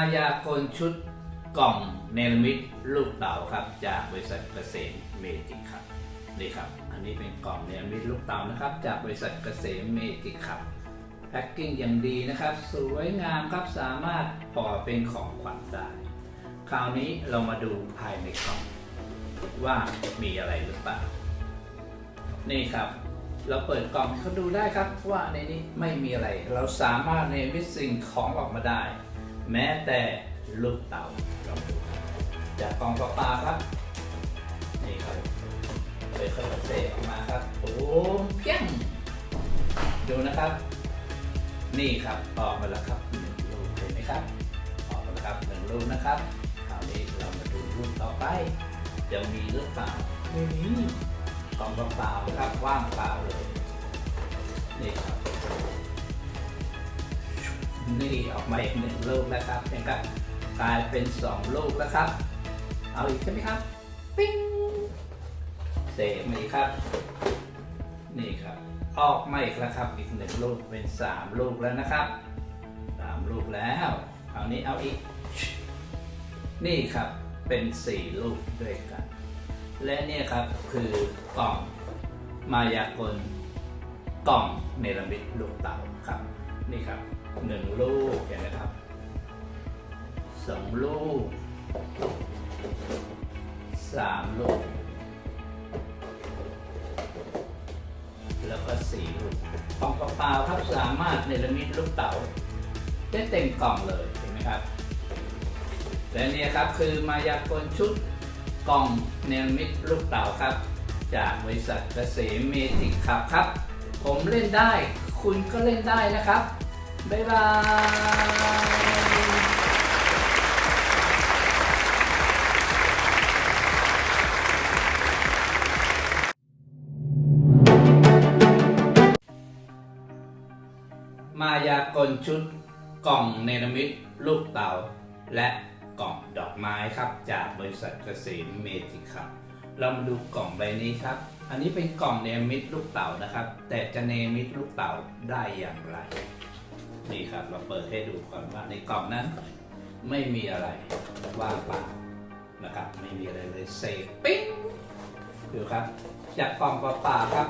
ายากลชุดกล่องเนรมิตลูกเต๋าครับ จากบริษัทเกษมเมจิกครับนี่ครับ อันนี้เป็นกล่องเนรมิตลูกเต๋านะครับ จากบริษัทเกษมเมจิกครับแพ็กกิ้งอย่างดีนะครับ สวยงามครับสามารถห่อเป็นของขวัญได้ คราวนี้เรามาดูภายในกล่องว่ามีอะไรหรือเปล่า นี่ครับ เราเปิดกล่องเขาดูได้ครับว่าในนี้ไม่มีอะไร เราสามารถเนมิตสิ่งของออกมาได้ แม้แต่ลูกเต่าลองดูจากกองปลาๆครับ นี่ครับเปิดเข้าเศษออกมาครับโอ้เพียงดูนะครับ นี่ครับออกมาแล้วครับหนึ่งลูกเห็นไหมครับ ออกมาแล้วครับหนึ่งลูกนะครับคราวนี้เรามาดูลูกต่อไปจะมีหรือเปล่าไม่มีกล่องเปล่าๆครับว่างเปล่าเลยนี่ครับ นี่ออกมาอีกหนึ่งลูกแล้วครับเป็นครับกลายเป็นสองลูกแล้วครับ เอาอีกใช่ไหมครับ ปิ้งเสกมาอีกครับ นี่ครับ ออกมาอีกแล้วครับ อีกหนึ่งลูกเป็นสามลูกแล้วนะครับสามลูกแล้วคราวนี้เอาอีก นี่ครับเป็นสี่ลูกด้วยกัน และเนี่ยครับคือกล่องมายากลกล่องเนรมิตลูกเต่าครับ นี่ครับ หนึ่งลูกเห็นไหมครับสองลูกสามลูก แล้วก็สี่ลูกกล่องเปล่าครับสามารถเนรมิตลูกเต๋าได้เต็มกล่องเลยเห็นไหมครับและนี่ครับคือมายากลชุดกล่องเนรมิตลูกเต๋าครับ จากบริษัทเกษมเมจิกครับครับ ผมเล่นได้ คุณก็เล่นได้นะครับ บ๊ายบายมายากลชุดกล่องเนรมิตลูกเต๋าและกล่องดอกไม้ครับจากบริษัทเกษมเมจิกครับ เรามาดูกล่องใบนี้ครับ อันนี้เป็นกล่องเนรมิตลูกเต๋านะครับ แต่จะเนรมิตลูกเต๋าได้อย่างไร นี่ครับ เราเปิดให้ดูก่อนว่าในกล่องนั้น ไม่มีอะไรว่างเปล่านะครับ ไม่มีอะไรเลยเศษปิ๊งดูครับ จากกล่องเปล่าครับ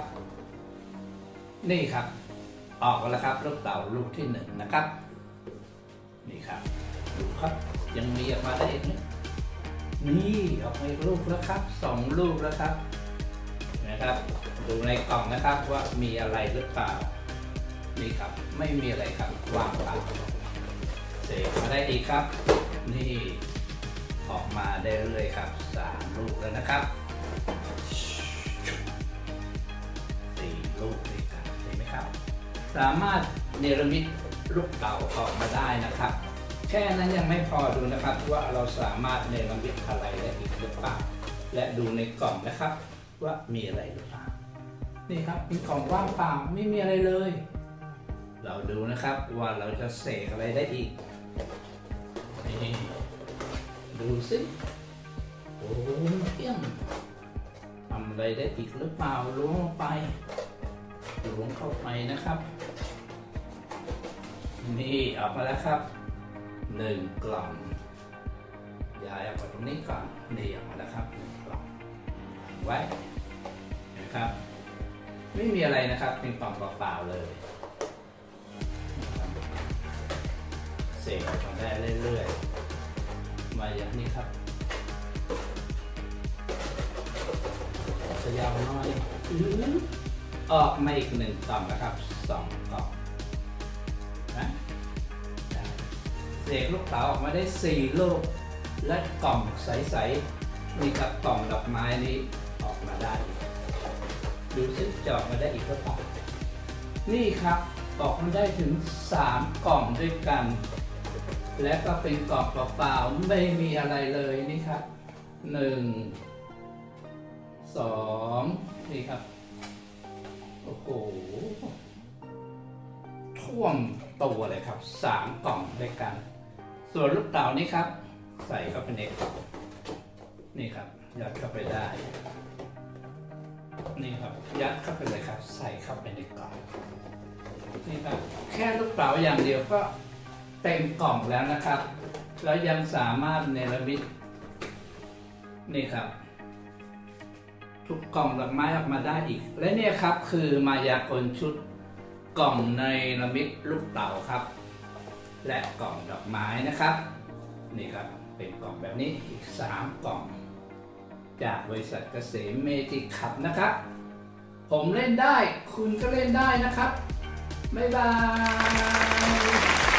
นี่ครับ ออกแล้วครับลูกเต่าลูกที่หนึ่งนะครับ นี่ครับดูครับยังมีออกมาได้อีกไหมนี่ออกมาอีลูกแล้วครับสองลูกแล้วครับ นะครับ ดูในกล่องนะครับว่ามีอะไรหรือเปล่า นี่ครับ ไม่มีอะไรครับว่างเปล่าเสกมาได้อีกครับ นี่ออกมาได้เลยครับสามลูกแล้วนะครับสี่ลูกด้วยกันเห็นไหมครับ สามารถเนรมิตลูกเต่าออกมาได้นะครับ แค่นั้นยังไม่พอดูนะครับ ว่าเราสามารถเนรมิตอะไรได้อีกหรือเปล่าและดูในกล่องนะครับ ว่ามีอะไรหรือเปล่านี่ครับเป็นกล่องว่างเปล่าไม่มีอะไรเลย ดูนะครับว่าเราจะเสกอะไรได้อีก นี่ดูสิโอ้เยี่ยมทำอะไรได้อีกหรือเปล่าล้วงลงไปล้วงเข้าไปนะครับ นี่ออกมาแล้วครับหนึ่งกล่องย้ายออกมาตรงนี้ก่อนนี่ออกมาแล้วครับหนึ่งกล่องไว้นะครับ ไม่มีอะไรนะครับเป็นกล่องเปล่าๆเลย เสกออกมาได้เรื่อยๆ มาอย่างนี้ครับจะยาวน้อยออกมาอีกหนึ่งกล่องนะครับสองกล่องนะเสกลูกเต๋าออกมาได้สี่ลูก และกล่องใสๆนี่ครับกล่องดอกไม้นี้ออกมาได้ดูซิจะออกมาได้อีกหรือเปล่านี่ครับออกมาได้ถึงสามกล่องด้วยกัน และก็เป็นกล่องเปล่าๆไม่มีอะไรเลยนี่ครับหนึ่งสองนี่ครับ โอ้โหท่วมตัวเลยครับสามกล่องด้วยกัน ส่วนลูกเต๋านี่ครับ ใส่เข้าไปในกล่องนี่ครับ ยัดเข้าไปได้ นี่ครับ ยัดเข้าไปเลยครับ ใส่เข้าไปในกล่องนี่ครับ แค่ลูกเต๋าอย่างเดียวก็ เต็มกล่องแล้วนะครับ แล้วยังสามารถเนรมิตนี่ครับ ทุกกล่องดอกไม้ออกมาได้อีก และเนี่ยครับคือมายากลชุดกล่องในระมิตลูกเต๋าครับ และกล่องดอกไม้นะครับ นี่ครับเป็นกล่องแบบนี้อีก 3 กล่อง จากบริษัทเกษมเมจิขับนะครับ ผมเล่นได้คุณก็เล่นได้นะครับ บ๊ายบาย